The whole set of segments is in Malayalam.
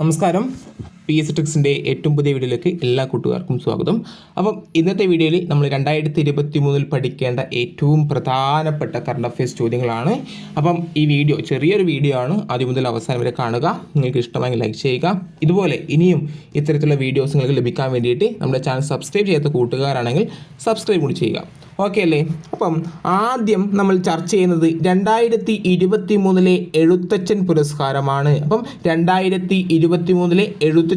നമസ്കാരം. പി എസ് ടെക്സിന്റെ ഏറ്റവും പുതിയ വീഡിയോയിലേക്ക് എല്ലാ കൂട്ടുകാർക്കും സ്വാഗതം. അപ്പം ഇന്നത്തെ വീഡിയോയിൽ നമ്മൾ രണ്ടായിരത്തി ഇരുപത്തി മൂന്നിൽ പഠിക്കേണ്ട ഏറ്റവും പ്രധാനപ്പെട്ട കറണ്ട് അഫയേഴ്സ് ചോദ്യങ്ങളാണ്. അപ്പം ഈ വീഡിയോ ചെറിയൊരു വീഡിയോ ആണ്. ആദ്യം മുതൽ അവസാനം വരെ കാണുക. നിങ്ങൾക്ക് ഇഷ്ടമെങ്കിൽ ലൈക്ക് ചെയ്യുക. ഇതുപോലെ ഇനിയും ഇത്തരത്തിലുള്ള വീഡിയോസ് നിങ്ങൾക്ക് ലഭിക്കാൻ വേണ്ടിയിട്ട് നമ്മുടെ ചാനൽ സബ്സ്ക്രൈബ് ചെയ്യാത്ത കൂട്ടുകാരാണെങ്കിൽ സബ്സ്ക്രൈബ് കൂടി ചെയ്യുക. ഓക്കെ അല്ലേ? അപ്പം ആദ്യം നമ്മൾ ചർച്ച ചെയ്യുന്നത് രണ്ടായിരത്തി ഇരുപത്തി മൂന്നിലെ എഴുത്തച്ഛൻ പുരസ്കാരമാണ്. അപ്പം രണ്ടായിരത്തി ഇരുപത്തി മൂന്നിലെ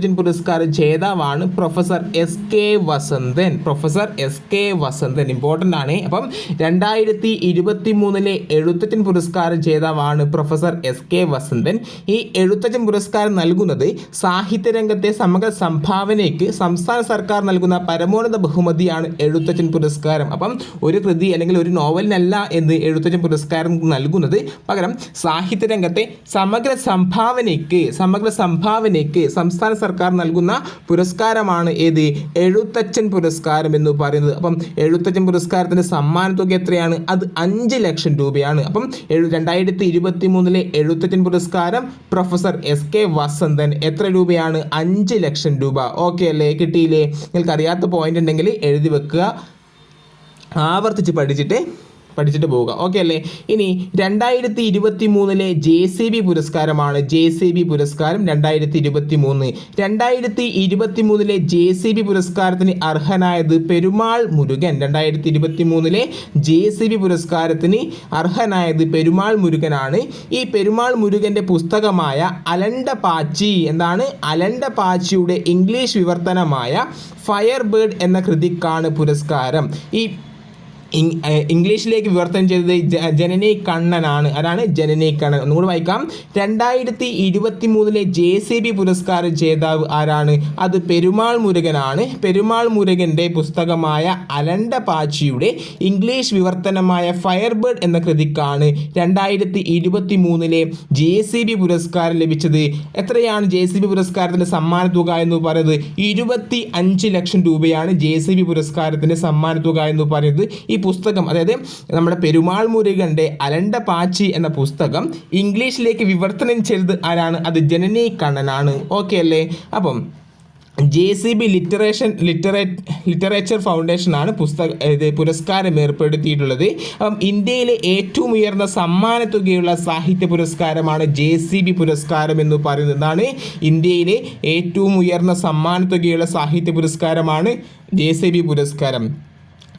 എഴുത്തച്ഛൻ പുരസ്കാര ജേതാവാണ് professor S K Vasanthan. Professor S K Vasanthan important ആണ്. അപ്പം രണ്ടായിരത്തി ഇരുപത്തി മൂന്നിലെ എഴുത്തച്ഛൻ പുരസ്കാര ജേതാവാണ് പ്രൊഫസർ എസ് കെ വസന്തൻ. ഈ എഴുത്തച്ഛൻ പുരസ്കാരം നൽകുന്നത് സാഹിത്യരംഗത്തെ സമഗ്ര സംഭാവനയ്ക്ക് സംസ്ഥാന സർക്കാർ നൽകുന്ന പരമോന്നത ബഹുമതിയാണ് എഴുത്തച്ഛൻ പുരസ്കാരം. അപ്പം ഒരു കൃതി അല്ലെങ്കിൽ ഒരു നോവലിനല്ല എന്ന് എഴുത്തച്ഛൻ പുരസ്കാരം നൽകുന്നത്. പകരം സാഹിത്യരംഗത്തെ സമഗ്ര സംഭാവനയ്ക്ക് സമഗ്ര സംഭാവനയ്ക്ക് സംസ്ഥാന സർക്കാർ നൽകുന്ന പുരസ്കാരമാണ് ഏത്? എഴുത്തച്ഛൻ പുരസ്കാരം എന്ന് പറയുന്നത്. അപ്പം എഴുത്തച്ഛൻ പുരസ്കാരത്തിന്റെ സമ്മാന തുക എത്രയാണ്? അത് അഞ്ച് ലക്ഷം രൂപയാണ്. അപ്പം എഴു രണ്ടായിരത്തി ഇരുപത്തി മൂന്നിലെ എഴുത്തച്ഛൻ പുരസ്കാരം പ്രൊഫസർ എസ് കെ വസന്തൻ എത്ര രൂപയാണ്? അഞ്ച് ലക്ഷം രൂപ. ഓക്കെ അല്ലേ? കിട്ടിയില്ലേ? നിങ്ങൾക്ക് അറിയാത്ത പോയിന്റ് ഉണ്ടെങ്കിൽ എഴുതി വെക്കുക. ആവർത്തിച്ച് പഠിച്ചിട്ട് പഠിച്ചിട്ട് പോവുക. ഓക്കെ അല്ലേ? ഇനി രണ്ടായിരത്തി ഇരുപത്തി മൂന്നിലെ ജെ സി ബി പുരസ്കാരമാണ് ജെ സി ബി പുരസ്കാരം രണ്ടായിരത്തി ഇരുപത്തി മൂന്ന് രണ്ടായിരത്തി ഇരുപത്തി മൂന്നിലെ ജെ സി ബി പുരസ്കാരത്തിന് അർഹനായത് പെരുമാൾ മുരുകൻ. രണ്ടായിരത്തി ഇരുപത്തി മൂന്നിലെ ജെ സി ബി പുരസ്കാരത്തിന് അർഹനായത് പെരുമാൾ മുരുകനാണ്. ഈ പെരുമാൾ മുരുകന്റെ പുസ്തകമായ അലണ്ട പാച്ചി എന്താണ്? അലണ്ട പാച്ചിയുടെ ഇംഗ്ലീഷ് വിവർത്തനമായ ഫയർ ബേർഡ് എന്ന കൃതിക്കാണ് പുരസ്കാരം. ഈ ഇംഗ്ലീഷിലേക്ക് വിവർത്തനം ചെയ്തത് ജനനി കണ്ണനാണ്. അതാണ് ജനനി കണ്ണൻ. ഒന്നുകൂടി വായിക്കാം. രണ്ടായിരത്തി ഇരുപത്തി മൂന്നിലെ ജെ സി ബി പുരസ്കാര ജേതാവ് ആരാണ്? അത് പെരുമാൾ മുരുകനാണ്. പെരുമാൾ മുരുകന്റെ പുസ്തകമായ അലണ്ട പാച്ചിയുടെ ഇംഗ്ലീഷ് വിവർത്തനമായ ഫയർബേർഡ് എന്ന കൃതിക്കാണ് രണ്ടായിരത്തി ഇരുപത്തി മൂന്നിലെ ജെ സി ബി പുരസ്കാരം ലഭിച്ചത്. എത്രയാണ് ജെ സി ബി പുരസ്കാരത്തിന്റെ സമ്മാന തുക എന്ന് പറയുന്നത്? ഇരുപത്തി അഞ്ച് ലക്ഷം രൂപയാണ് ജെ സി ബി പുരസ്കാരത്തിന്റെ സമ്മാന തുക എന്ന് പറയുന്നത്. ഈ പുസ്തകം അതായത് നമ്മുടെ പെരുമാൾ മുരുകന്റെ അലണ്ട പാച്ചി എന്ന പുസ്തകം ഇംഗ്ലീഷിലേക്ക് വിവർത്തനം ചെയ്തത് ആരാണ്? അത് ജനനി കണ്ണനാണ്. ഓക്കെ അല്ലേ? അപ്പം J C B literation literate literature ഫൗണ്ടേഷനാണ് പുസ്തക ഇത് പുരസ്കാരം ഏർപ്പെടുത്തിയിട്ടുള്ളത്. അപ്പം ഇന്ത്യയിലെ ഏറ്റവും ഉയർന്ന സമ്മാന തുകയുള്ള സാഹിത്യ പുരസ്കാരമാണ് ജെ സി ബി പുരസ്കാരം എന്ന് പറയുന്നത് എന്താണ് ഇന്ത്യയിലെ ഏറ്റവും ഉയർന്ന സമ്മാന തുകയുള്ള സാഹിത്യ പുരസ്കാരമാണ് ജെ സി ബി പുരസ്കാരം.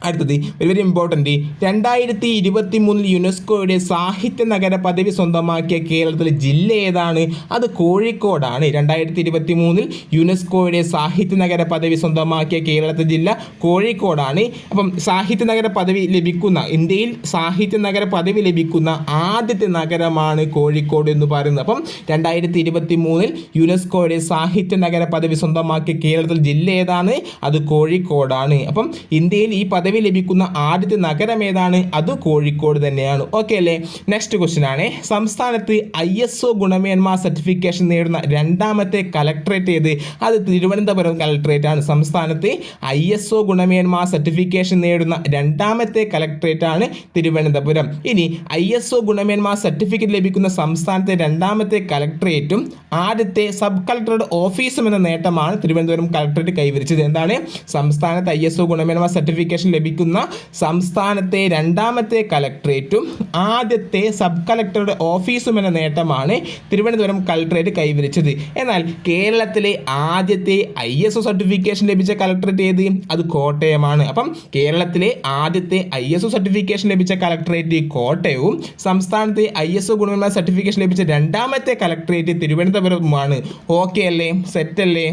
അടുത്തത് വെരി ഇമ്പോർട്ടന്റ് രണ്ടായിരത്തി ഇരുപത്തി മൂന്നിൽ യുനെസ്കോയുടെ സാഹിത്യ നഗര പദവി സ്വന്തമാക്കിയ കേരളത്തിലെ ജില്ല ഏതാണ്? അത് കോഴിക്കോടാണ്. രണ്ടായിരത്തി ഇരുപത്തി മൂന്നിൽ യുനെസ്കോയുടെ സാഹിത്യ നഗര പദവി സ്വന്തമാക്കിയ കേരളത്തിലെ ജില്ല കോഴിക്കോടാണ്. അപ്പം സാഹിത്യ നഗര പദവി ലഭിക്കുന്ന ഇന്ത്യയിൽ സാഹിത്യ നഗര പദവി ലഭിക്കുന്ന ആദ്യത്തെ നഗരമാണ് കോഴിക്കോട് എന്ന് പറയുന്നത്. അപ്പം രണ്ടായിരത്തി ഇരുപത്തി മൂന്നിൽ യുനെസ്കോയുടെ സാഹിത്യ നഗര പദവി സ്വന്തമാക്കിയ കേരളത്തിൽ ജില്ല ഏതാണ്? അത് കോഴിക്കോടാണ്. അപ്പം ഇന്ത്യയിൽ ഈ പദവി ലഭിക്കുന്ന ആദ്യത്തെ നഗരം ഏതാണ്? അത് കോഴിക്കോട് തന്നെയാണ്. ഓക്കെ അല്ലേ? നെക്സ്റ്റ് ക്വസ്റ്റ്യൻ ആണ്. സംസ്ഥാനത്ത് ഐ എസ് ഒ ഗുണമേന്മ സർട്ടിഫിക്കേഷൻ നേടുന്ന രണ്ടാമത്തെ കലക്ട്രേറ്റ് ഏത്? അത് തിരുവനന്തപുരം കലക്ട്രേറ്റ് ആണ്. സംസ്ഥാനത്ത് ഐ എസ് ഒ ഗുണമേന്മ സർട്ടിഫിക്കേഷൻ നേടുന്ന രണ്ടാമത്തെ കലക്ട്രേറ്റ് ആണ് തിരുവനന്തപുരം. ഇനി ഐ എസ് ഒ ഗുണമേന്മ സർട്ടിഫിക്കറ്റ് ലഭിക്കുന്ന സംസ്ഥാനത്തെ രണ്ടാമത്തെ കലക്ട്രേറ്റും ആദ്യത്തെ സബ് കളക്ടറുടെ ഓഫീസും എന്ന നേട്ടമാണ് തിരുവനന്തപുരം കലക്ടറേറ്റ് കൈവരിച്ചത്. എന്താണ്? സംസ്ഥാനത്ത് ഐ എസ് ഒ ഗുണമേന്മ സർട്ടിഫിക്കേഷൻ ലഭിക്കുന്ന സംസ്ഥാനത്തെ രണ്ടാമത്തെ കലക്ട്രേറ്റും ആദ്യത്തെ സബ് കളക്ടറുടെ ഓഫീസും എന്ന നേട്ടമാണ് തിരുവനന്തപുരം കലക്ടറേറ്റ് കൈവരിച്ചത്. എന്നാൽ കേരളത്തിലെ ആദ്യത്തെ ഐ എസ് ഒ സർട്ടിഫിക്കേഷൻ ലഭിച്ച കലക്ടറേറ്റ് ഏത്? അത് കോട്ടയമാണ്. അപ്പം കേരളത്തിലെ ആദ്യത്തെ ഐ എസ് ഒ സർട്ടിഫിക്കേഷൻ ലഭിച്ച കലക്ടറേറ്റ് കോട്ടയവും സംസ്ഥാനത്തെ ഐ എസ് ഒ ഗുണമേന്മ സർട്ടിഫിക്കേഷൻ ലഭിച്ച രണ്ടാമത്തെ കലക്ടറേറ്റ് തിരുവനന്തപുരവുമാണ്. ഓക്കെ അല്ലേ? സെറ്റ് അല്ലേ?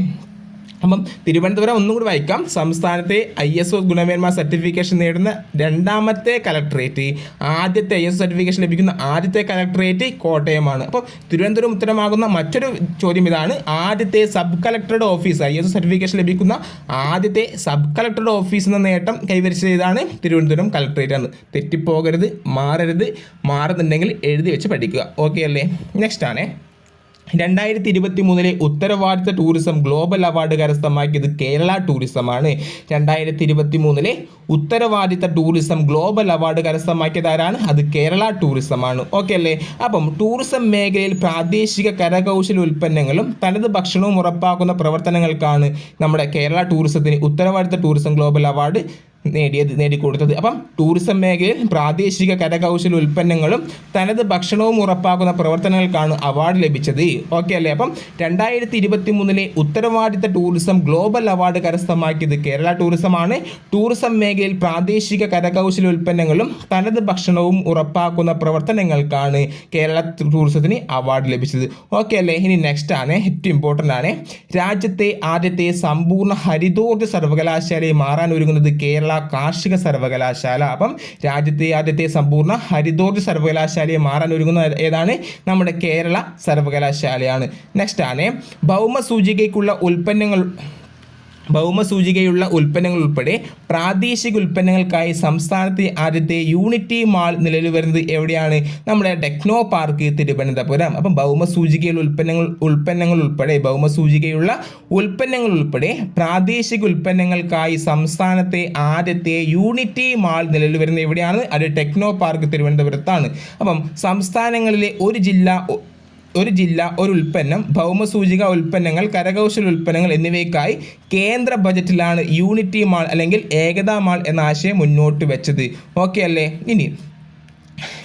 അപ്പം തിരുവനന്തപുരം ഒന്നും കൂടി വായിക്കാം. സംസ്ഥാനത്തെ ഐ എസ് ഒ ഗുണമേന്മ സർട്ടിഫിക്കേഷൻ നേടുന്ന രണ്ടാമത്തെ കലക്ടറേറ്റ് ആദ്യത്തെ ഐ എസ് സർട്ടിഫിക്കേഷൻ ലഭിക്കുന്ന ആദ്യത്തെ കലക്ടറേറ്റ് കോട്ടയമാണ്. അപ്പോൾ തിരുവനന്തപുരം ഉത്തരമാകുന്ന മറ്റൊരു ചോദ്യം ഇതാണ്. ആദ്യത്തെ സബ് കളക്ടറുടെ ഓഫീസ് ഐ എസ് സർട്ടിഫിക്കേഷൻ ലഭിക്കുന്ന ആദ്യത്തെ സബ് കളക്ടറുടെ ഓഫീസ് എന്ന നേട്ടം കൈവരിച്ചത് ഇതാണ് തിരുവനന്തപുരം കലക്ടറേറ്റ് ആണ്. തെറ്റിപ്പോകരുത് മാറരുത് മാറുന്നുണ്ടെങ്കിൽ എഴുതി വെച്ച് പഠിക്കുക. ഓക്കെ അല്ലേ? നെക്സ്റ്റ് ആണേ. രണ്ടായിരത്തി ഇരുപത്തി മൂന്നിലെ ഉത്തരവാദിത്ത ടൂറിസം ഗ്ലോബൽ അവാർഡ് കരസ്ഥമാക്കിയത് കേരള ടൂറിസമാണ് രണ്ടായിരത്തി ഇരുപത്തി മൂന്നിലെ ഉത്തരവാദിത്ത ടൂറിസം ഗ്ലോബൽ അവാർഡ് കരസ്ഥമാക്കിയത് ആരാണ്? അത് കേരള ടൂറിസമാണ് ഓക്കെ അല്ലേ? അപ്പം ടൂറിസം മേഖലയിൽ പ്രാദേശിക കരകൗശല ഉൽപ്പന്നങ്ങളും തനത് ഭക്ഷണവും ഉറപ്പാക്കുന്ന പ്രവർത്തനങ്ങൾക്കാണ് നമ്മുടെ കേരള ടൂറിസത്തിന് ഉത്തരവാദിത്ത ടൂറിസം ഗ്ലോബൽ അവാർഡ് നേടിയത് നേടിക്കൊടുത്തത്. അപ്പം ടൂറിസം മേഖലയിൽ പ്രാദേശിക കരകൗശല ഉൽപ്പന്നങ്ങളും തനത് ഭക്ഷണവും ഉറപ്പാക്കുന്ന പ്രവർത്തനങ്ങൾക്കാണ് അവാർഡ് ലഭിച്ചത്. ഓക്കെ അല്ലേ? അപ്പം രണ്ടായിരത്തി ഇരുപത്തി മൂന്നിലെ ഉത്തരവാദിത്ത ടൂറിസം ഗ്ലോബൽ അവാർഡ് കരസ്ഥമാക്കിയത് കേരള ടൂറിസമാണ് ടൂറിസം മേഖലയിൽ പ്രാദേശിക കരകൗശല ഉൽപ്പന്നങ്ങളും തനത് ഭക്ഷണവും ഉറപ്പാക്കുന്ന പ്രവർത്തനങ്ങൾക്കാണ് കേരള ടൂറിസത്തിന് അവാർഡ് ലഭിച്ചത്. ഓക്കെ അല്ലേ? ഇനി നെക്സ്റ്റ് ആണ്. ഏറ്റവും ഇമ്പോർട്ടന്റ് ആണ്. രാജ്യത്തെ ആദ്യത്തെ സമ്പൂർണ ഹരിതോർജ സർവകലാശാലയെ മാറാൻ ഒരുങ്ങുന്നത് കേരള കാർഷിക സർവകലാശാല. അപ്പം രാജ്യത്തെ ആദ്യത്തെ സമ്പൂർണ ഹരിതോർജ സർവകലാശാലയെ മാറാൻ ഒരുങ്ങുന്ന ഏതാണ്? നമ്മുടെ കേരള സർവകലാശാലയാണ്. നെക്സ്റ്റ് ആണ്. ഭൗമസൂചികയ്ക്കുള്ള ഉൽപ്പന്നങ്ങൾ ഭൗമസൂചികയുള്ള ഉൽപ്പന്നങ്ങൾ ഉൾപ്പെടെ പ്രാദേശിക ഉൽപ്പന്നങ്ങൾക്കായി സംസ്ഥാനത്തെ ആദ്യത്തെ യൂണിറ്റി മാൾ നിലവിൽ വരുന്നത് എവിടെയാണ്? നമ്മുടെ ടെക്നോ പാർക്ക് തിരുവനന്തപുരം. അപ്പം ഭൗമസൂചികയുള്ള ഉൽപ്പന്നങ്ങൾ ഉൽപ്പന്നങ്ങൾ ഉൾപ്പെടെ ഭൗമസൂചികയുള്ള ഉൽപ്പന്നങ്ങൾ ഉൾപ്പെടെ പ്രാദേശിക ഉൽപ്പന്നങ്ങൾക്കായി സംസ്ഥാനത്തെ ആദ്യത്തെ യൂണിറ്റി മാൾ നിലവിൽ വരുന്നത് എവിടെയാണ്? അത് ടെക്നോ പാർക്ക് തിരുവനന്തപുരത്താണ്. അപ്പം സംസ്ഥാനങ്ങളിലെ ഒരു ജില്ല ഒരു ജില്ല ഒരു ഉൽപ്പന്നം ഭൗമസൂചിക ഉൽപ്പന്നങ്ങൾ കരകൗശല ഉൽപ്പന്നങ്ങൾ എന്നിവയ്ക്കായി കേന്ദ്ര ബജറ്റിലാണ് യൂണിറ്റി മാൾ അല്ലെങ്കിൽ ഏകതാ മാൾ എന്ന ആശയം മുന്നോട്ട് വെച്ചത്. ഓക്കെ അല്ലേ? ഇനി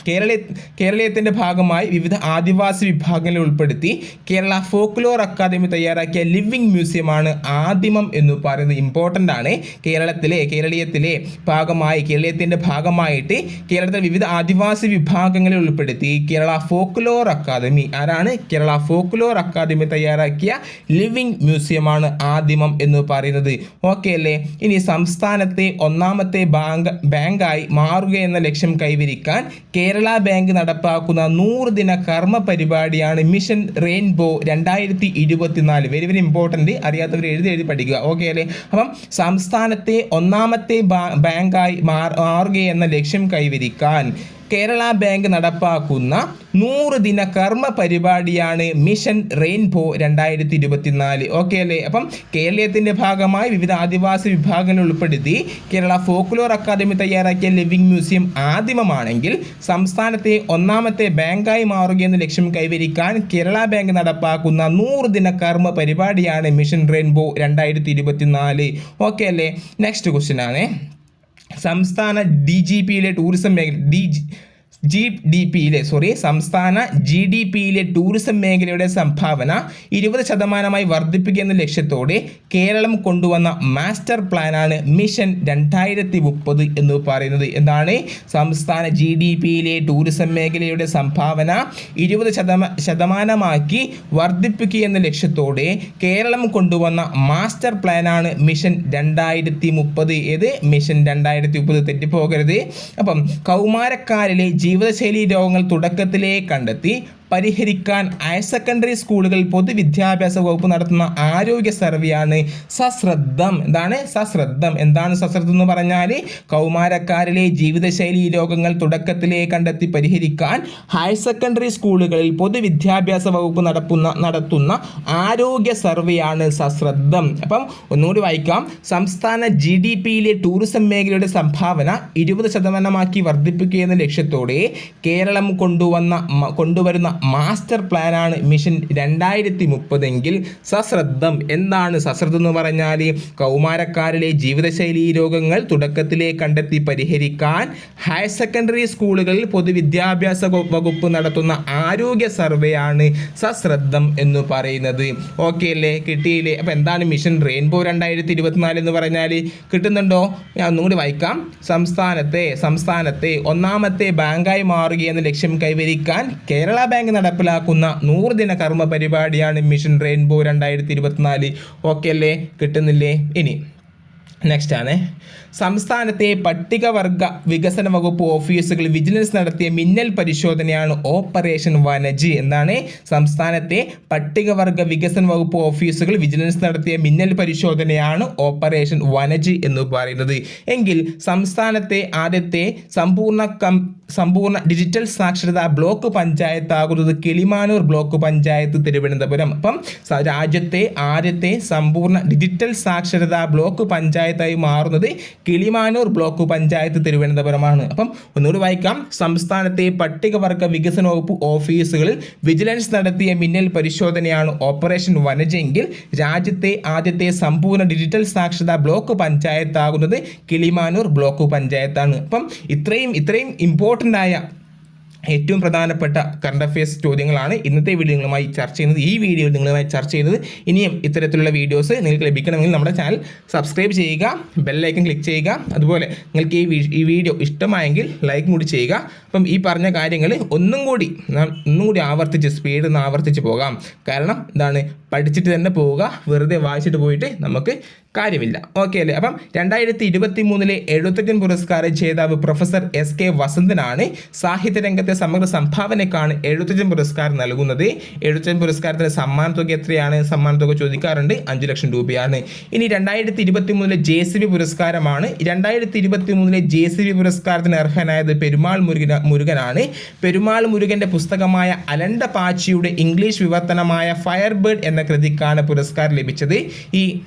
കേരള കേരളീയത്തിന്റെ ഭാഗമായി വിവിധ ആദിവാസി വിഭാഗങ്ങളെ ഉൾപ്പെടുത്തി കേരള ഫോക്ലോർ അക്കാദമി തയ്യാറാക്കിയ ലിവിങ് മ്യൂസിയമാണ് ആദിമം എന്ന് പറയുന്നത് ഇമ്പോർട്ടന്റ് ആണ്. കേരളത്തിലെ കേരളീയത്തിലെ ഭാഗമായി കേരളീയത്തിന്റെ ഭാഗമായിട്ട് കേരളത്തിലെ വിവിധ ആദിവാസി വിഭാഗങ്ങളെ ഉൾപ്പെടുത്തി കേരള ഫോക്ലോർ അക്കാദമി ആരാണ്? കേരള ഫോക്ലോർ അക്കാദമി തയ്യാറാക്കിയ ലിവിങ് മ്യൂസിയമാണ് ആദിമം എന്ന് പറയുന്നത്. ഓക്കെ അല്ലേ? ഇനി സംസ്ഥാനത്തെ ഒന്നാമത്തെ ബാങ്ക് ബാങ്കായി മാറുക എന്ന ലക്ഷ്യം കൈവരിക്കാൻ കേരള ബാങ്ക് നടപ്പാക്കുന്ന നൂറ് ദിന കർമ്മ പരിപാടിയാണ് മിഷൻ റെയിൻബോ രണ്ടായിരത്തി ഇരുപത്തിനാല് വെരി വെരി ഇമ്പോർട്ടന്റ് അറിയാത്തവർ എഴുതി എഴുതി പഠിക്കുക. ഓക്കെ അല്ലേ? അപ്പം സംസ്ഥാനത്തെ ഒന്നാമത്തെ ബാങ്കായി മാറുകയെന്ന ലക്ഷ്യം കൈവരിക്കാൻ കേരള ബാങ്ക് നടപ്പാക്കുന്ന നൂറ് ദിന കർമ്മ പരിപാടിയാണ് മിഷൻ റെയിൻബോ രണ്ടായിരത്തി ഇരുപത്തിനാല് ഓക്കെ അല്ലേ? അപ്പം കേരളത്തിന്റെ ഭാഗമായി വിവിധ ആദിവാസി വിഭാഗങ്ങൾ ഉൾപ്പെടുത്തി കേരള ഫോക്ലോർ അക്കാദമി തയ്യാറാക്കിയ ലിവിംഗ് മ്യൂസിയം ആദിമമാണെങ്കിൽ സംസ്ഥാനത്തെ ഒന്നാമത്തെ ബാങ്കായി മാറുകയെന്ന ലക്ഷ്യം കൈവരിക്കാൻ കേരള ബാങ്ക് നടപ്പാക്കുന്ന നൂറ് ദിന കർമ്മ പരിപാടിയാണ് മിഷൻ റെയിൻബോ രണ്ടായിരത്തി ഇരുപത്തിനാല് ഓക്കെ അല്ലേ? നെക്സ്റ്റ് ക്വസ്റ്റ്യൻ ആണ്. സംസ്ഥാന ഡി ജി പിയിലെ ടൂറിസം മേഖല ഡി ജി ഡി പിയിലെ സോറി സംസ്ഥാന ജി ഡി പിയിലെ ടൂറിസം മേഖലയുടെ സംഭാവന ഇരുപത് ശതമാനമായി വർദ്ധിപ്പിക്കുക എന്ന ലക്ഷ്യത്തോടെ കേരളം കൊണ്ടുവന്ന മാസ്റ്റർ പ്ലാനാണ് മിഷൻ രണ്ടായിരത്തി മുപ്പത് എന്ന് പറയുന്നത്. എന്താണ്? സംസ്ഥാന ജി ഡി പിയിലെ ടൂറിസം മേഖലയുടെ സംഭാവന ഇരുപത് ശതമാ ശതമാനമാക്കി വർദ്ധിപ്പിക്കുക എന്ന ലക്ഷ്യത്തോടെ കേരളം കൊണ്ടുവന്ന മാസ്റ്റർ പ്ലാനാണ് മിഷൻ രണ്ടായിരത്തി മുപ്പത് ഏത്? മിഷൻ രണ്ടായിരത്തി മുപ്പത് തെറ്റിപ്പോകരുത്. അപ്പം കൗമാരക്കാരിലെ ജീവിതശൈലി രോഗങ്ങൾ തുടക്കത്തിലേ കണ്ടെത്തി പരിഹരിക്കാൻ ഹയർ സെക്കൻഡറി സ്കൂളുകൾ പൊതുവിദ്യാഭ്യാസ വകുപ്പ് നടത്തുന്ന ആരോഗ്യ സർവേയാണ് സശ്രദ്ധം. എന്താണ് സശ്രദ്ധം? എന്താണ് സശ്രദ്ധം എന്ന് പറഞ്ഞാൽ കൗമാരക്കാരിലെ ജീവിതശൈലി രോഗങ്ങൾ തുടക്കത്തിലേ കണ്ടെത്തി പരിഹരിക്കാൻ ഹയർ സെക്കൻഡറി സ്കൂളുകളിൽ പൊതുവിദ്യാഭ്യാസ വകുപ്പ് നടത്തുന്ന നടത്തുന്ന ആരോഗ്യ സർവേയാണ് സശ്രദ്ധം. അപ്പം ഒന്നുകൂടി വായിക്കാം. സംസ്ഥാന ജി ഡി പിയിലെ ടൂറിസം മേഖലയുടെ സംഭാവന ഇരുപത് ശതമാനമാക്കി വർദ്ധിപ്പിക്കുക എന്ന ലക്ഷ്യത്തോടെ കേരളം കൊണ്ടുവന്ന കൊണ്ടുവരുന്ന മാസ്റ്റർ പ്ലാനാണ് മിഷൻ രണ്ടായിരത്തി മുപ്പതെങ്കിൽ സശ്രദ്ധം. എന്താണ് സശ്രദ്ധം എന്ന് പറഞ്ഞാൽ കൗമാരക്കാരിലെ ജീവിതശൈലി രോഗങ്ങൾ തുടക്കത്തിലേ കണ്ടെത്തി പരിഹരിക്കാൻ ഹയർ സെക്കൻഡറി സ്കൂളുകളിൽ പൊതുവിദ്യാഭ്യാസ വകുപ്പ് നടത്തുന്ന ആരോഗ്യ സർവേയാണ് സശ്രദ്ധം എന്ന് പറയുന്നത്. ഓക്കെ അല്ലേ? കിട്ടിയില്ലേ? അപ്പോൾ എന്താണ് മിഷൻ റെയിൻബോ രണ്ടായിരത്തി ഇരുപത്തിനാല് എന്ന് പറഞ്ഞാൽ കിട്ടുന്നുണ്ടോ? ഞാൻ ഒന്നുകൂടി വായിക്കാം. സംസ്ഥാനത്തെ സംസ്ഥാനത്തെ ഒന്നാമത്തെ ബാങ്കായി മാറുകയെന്ന ലക്ഷ്യം കൈവരിക്കാൻ കേരള ബാങ്ക് ബാങ്ക് നടപ്പിലാക്കുന്ന നൂറ് ദിന കർമ്മ പരിപാടിയാണ് മിഷൻ റെയിൻബോ രണ്ടായിരത്തി ഇരുപത്തിനാല്. ഓക്കെ അല്ലേ? കിട്ടുന്നില്ലേ? ഇനി. നെക്സ്റ്റ് ആണ്. സംസ്ഥാനത്തെ പട്ടികവർഗ വികസന വകുപ്പ് ഓഫീസുകൾ വിജിലൻസ് നടത്തിയ മിന്നൽ പരിശോധനയാണ് ഓപ്പറേഷൻ വനജി. എന്നാണ് സംസ്ഥാനത്തെ പട്ടികവർഗ വികസന വകുപ്പ് ഓഫീസുകൾ വിജിലൻസ് നടത്തിയ മിന്നൽ പരിശോധനയാണ് ഓപ്പറേഷൻ വനജി എന്ന് പറയുന്നത്. എങ്കിൽ സംസ്ഥാനത്തെ ആദ്യത്തെ സമ്പൂർണ കം സമ്പൂർണ ഡിജിറ്റൽ സാക്ഷരതാ ബ്ലോക്ക് പഞ്ചായത്താകുന്നത് കിളിമാനൂർ ബ്ലോക്ക് പഞ്ചായത്ത് തിരുവനന്തപുരം. അപ്പം രാജ്യത്തെ ആദ്യത്തെ സമ്പൂർണ ഡിജിറ്റൽ സാക്ഷരതാ ബ്ലോക്ക് പഞ്ചായത്തായി മാറുന്നത് കിളിമാനൂർ ബ്ലോക്ക് പഞ്ചായത്ത് തിരുവനന്തപുരമാണ്. അപ്പം ഒന്നുകൂടി വായിക്കാം. സംസ്ഥാനത്തെ പട്ടികവർഗ വികസന വകുപ്പ് ഓഫീസുകളിൽ വിജിലൻസ് നടത്തിയ മിന്നൽ പരിശോധനയാണ് ഓപ്പറേഷൻ വനജെങ്കിൽ. രാജ്യത്തെ ആദ്യത്തെ സമ്പൂർണ ഡിജിറ്റൽ സാക്ഷരതാ ബ്ലോക്ക് പഞ്ചായത്താകുന്നത് കിളിമാനൂർ ബ്ലോക്ക് പഞ്ചായത്താണ്. അപ്പം ഇത്രയും ഇത്രയും ഇമ്പോർട്ടന്റ് ആയ ഏറ്റവും പ്രധാനപ്പെട്ട കറണ്ട് അഫയേഴ്സ് ചോദ്യങ്ങളാണ് ഇന്നത്തെ വീഡിയോ നിങ്ങളുമായി ചർച്ച ചെയ്യുന്നത്. ഈ വീഡിയോയിൽ നിങ്ങളുമായി ചർച്ച ചെയ്യുന്നത് ഇനിയും ഇത്തരത്തിലുള്ള വീഡിയോസ് നിങ്ങൾക്ക് ലഭിക്കണമെങ്കിൽ നമ്മുടെ ചാനൽ സബ്സ്ക്രൈബ് ചെയ്യുക ബെല്ലൈക്കൻ ക്ലിക്ക് ചെയ്യുക. അതുപോലെ നിങ്ങൾക്ക് ഈ ഈ വീഡിയോ ഇഷ്ടമായെങ്കിൽ ലൈക്ക് കൂടി ചെയ്യുക. അപ്പം ഈ പറഞ്ഞ കാര്യങ്ങൾ ഒന്നും കൂടി ഒന്നും കൂടി ആവർത്തിച്ച് സ്പീഡ് ഒന്ന് ആവർത്തിച്ച് പോകാം. കാരണം എന്താണ്? പഠിച്ചിട്ട് തന്നെ പോവുക വെറുതെ വായിച്ചിട്ട് പോയിട്ട് നമുക്ക് കാര്യമില്ല. ഓക്കെ അല്ലേ? അപ്പം രണ്ടായിരത്തി ഇരുപത്തി മൂന്നിലെ എഴുത്തച്ഛൻ പുരസ്കാര ജേതാവ് പ്രൊഫസർ എസ് കെ വസന്തനാണ് സാഹിത്യ രംഗത്തെ സമഗ്ര സംഭാവനയ്ക്കാണ് എഴുത്തച്ഛൻ പുരസ്കാരം നൽകുന്നത്. എഴുത്തച്ഛൻ പുരസ്കാരത്തിന് സമ്മാന തുക എത്രയാണ്? സമ്മാന തുക ചോദിക്കാറുണ്ട്. അഞ്ച് ലക്ഷം രൂപയാണ്. ഇനി രണ്ടായിരത്തി ഇരുപത്തി മൂന്നിലെ ജെ സി ബി പുരസ്കാരമാണ്. രണ്ടായിരത്തി ഇരുപത്തി മൂന്നിലെ ജെ സി ബി പുരസ്കാരത്തിന് അർഹനായത് പെരുമാൾ മുരുകൻ മുരുകനാണ്. പെരുമാൾ മുരുകന്റെ പുസ്തകമായ അലണ്ട പാച്ചിയുടെ ഇംഗ്ലീഷ് വിവർത്തനമായ ഫയർ ബേർഡ് എന്ന കൃതിക്കാണ് പുരസ്കാരം ലഭിച്ചത്. ഈ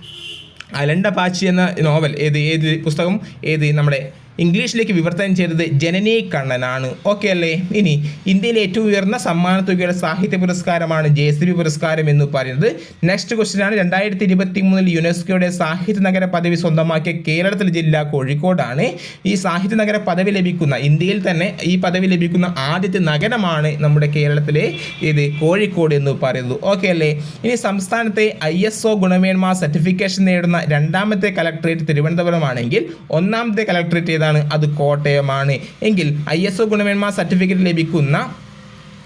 അലണ്ട പാച്ചി എന്ന നോവൽ ഏത് ഏത് പുസ്തകം? ഏത് നമ്മുടെ ഇംഗ്ലീഷിലേക്ക് വിവർത്തനം ചെയ്തത് ജനനി കണ്ണനാണ്. ഓക്കെ അല്ലേ? ഇനി ഇന്ത്യയിലെ ഏറ്റവും ഉയർന്ന സമ്മാന തുകയുടെ സാഹിത്യ പുരസ്കാരമാണ് ജെ സി ബി പുരസ്കാരം എന്ന് പറയുന്നത്. നെക്സ്റ്റ് ക്വസ്റ്റ്യൻ ആണ്. രണ്ടായിരത്തി ഇരുപത്തി മൂന്നിൽ യുനെസ്കോയുടെ സാഹിത്യ നഗര പദവി സ്വന്തമാക്കിയ കേരളത്തിലെ ജില്ല കോഴിക്കോടാണ്. ഈ സാഹിത്യ നഗര പദവി ലഭിക്കുന്ന ഇന്ത്യയിൽ തന്നെ ഈ പദവി ലഭിക്കുന്ന ആദ്യത്തെ നഗരമാണ് നമ്മുടെ കേരളത്തിലെ ഇത് കോഴിക്കോട് എന്ന് പറയുന്നത്. ഓക്കെ അല്ലേ? ഇനി സംസ്ഥാനത്തെ ഐ എസ് ഒ ഗുണമേന്മ സർട്ടിഫിക്കേഷൻ നേടുന്ന രണ്ടാമത്തെ കലക്ട്രേറ്റ് തിരുവനന്തപുരമാണെങ്കിൽ ഒന്നാമത്തെ കലക്ടറേറ്റ് ഏതാണ് അത് കോട്ടയമാണ്. എങ്കിൽ ഐ എസ് ഒ ഗുണമേന്മ സർട്ടിഫിക്കറ്റ് ലഭിക്കുന്ന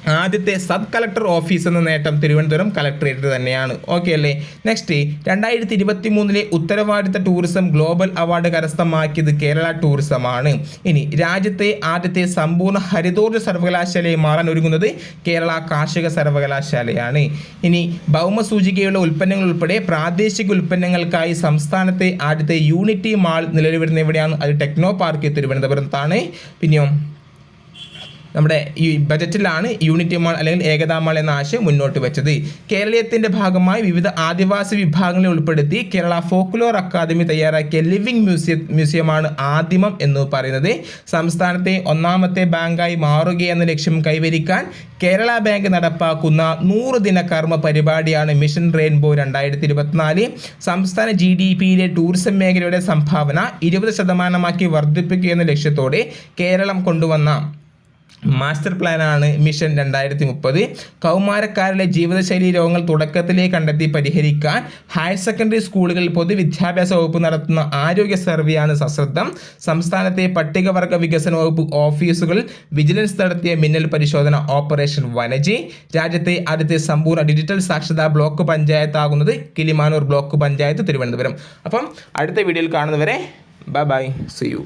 ആദ്യത്തെ സബ് കളക്ടർ ഓഫീസ് എന്ന നേട്ടം തിരുവനന്തപുരം കളക്ടറേറ്റ് തന്നെയാണ്. ഓക്കെ അല്ലേ? നെക്സ്റ്റ് രണ്ടായിരത്തി ഇരുപത്തി മൂന്നിലെ ഉത്തരവാദിത്ത ടൂറിസം ഗ്ലോബൽ അവാർഡ് കരസ്ഥമാക്കിയത് കേരള ടൂറിസമാണ് ഇനി രാജ്യത്തെ ആദ്യത്തെ സമ്പൂർണ ഹരിതോർജ സർവകലാശാലയെ മാറാൻ ഒരുങ്ങുന്നത് കേരള കാർഷിക സർവകലാശാലയാണ്. ഇനി ഭൗമസൂചികയുള്ള ഉൽപ്പന്നങ്ങൾ ഉൾപ്പെടെ പ്രാദേശിക ഉൽപ്പന്നങ്ങൾക്കായി സംസ്ഥാനത്തെ ആദ്യത്തെ യൂണിറ്റി മാൾ നിലവിൽ വരുന്ന എവിടെയാണ്? അത് ടെക്നോ പാർക്ക് തിരുവനന്തപുരത്താണ്. പിന്നെയോ? നമ്മുടെ ഈ ബജറ്റിലാണ് യൂണിറ്റി മാൾ അല്ലെങ്കിൽ ഏകതാ മാൾ എന്ന ആശയം മുന്നോട്ട് വെച്ചത്. കേരളീയത്തിന്റെ ഭാഗമായി വിവിധ ആദിവാസി വിഭാഗങ്ങളെ ഉൾപ്പെടുത്തി കേരള ഫോക്ലോർ അക്കാദമി തയ്യാറാക്കിയ ലിവിംഗ് മ്യൂസിയം മ്യൂസിയമാണ് ആദിമം എന്ന് പറയുന്നത്. സംസ്ഥാനത്തെ ഒന്നാമത്തെ ബാങ്കായി മാറുക എന്ന ലക്ഷ്യം കൈവരിക്കാൻ കേരള ബാങ്ക് നടപ്പാക്കുന്ന നൂറ് ദിന കർമ്മ പരിപാടിയാണ് മിഷൻ റെയിൻബോ രണ്ടായിരത്തി ഇരുപത്തിനാല് സംസ്ഥാന ജി ഡി പിയിലെ ടൂറിസം മേഖലയുടെ സംഭാവന ഇരുപത് ശതമാനമാക്കി വർദ്ധിപ്പിക്കുക എന്ന ലക്ഷ്യത്തോടെ കേരളം കൊണ്ടുവന്ന മാസ്റ്റർ പ്ലാനാണ് മിഷൻ രണ്ടായിരത്തി മുപ്പത് കൗമാരക്കാരിലെ ജീവിതശൈലി രോഗങ്ങൾ തുടക്കത്തിലേ കണ്ടെത്തി പരിഹരിക്കാൻ ഹയർ സെക്കൻഡറി സ്കൂളുകളിൽ പൊതുവിദ്യാഭ്യാസ വകുപ്പ് നടത്തുന്ന ആരോഗ്യ സർവേയാണ് സശ്രദ്ധം. സംസ്ഥാനത്തെ പട്ടികവർഗ വികസന വകുപ്പ് ഓഫീസുകൾ വിജിലൻസ് നടത്തിയ മിന്നൽ പരിശോധന ഓപ്പറേഷൻ വനജി. രാജ്യത്തെ ആദ്യത്തെ സമ്പൂർണ ഡിജിറ്റൽ സാക്ഷരതാ ബ്ലോക്ക് പഞ്ചായത്താകുന്നത് കിളിമാനൂർ ബ്ലോക്ക് പഞ്ചായത്ത് തിരുവനന്തപുരം. അപ്പം അടുത്ത വീഡിയോയിൽ കാണുന്നവരെ ബൈ ബൈ സി യു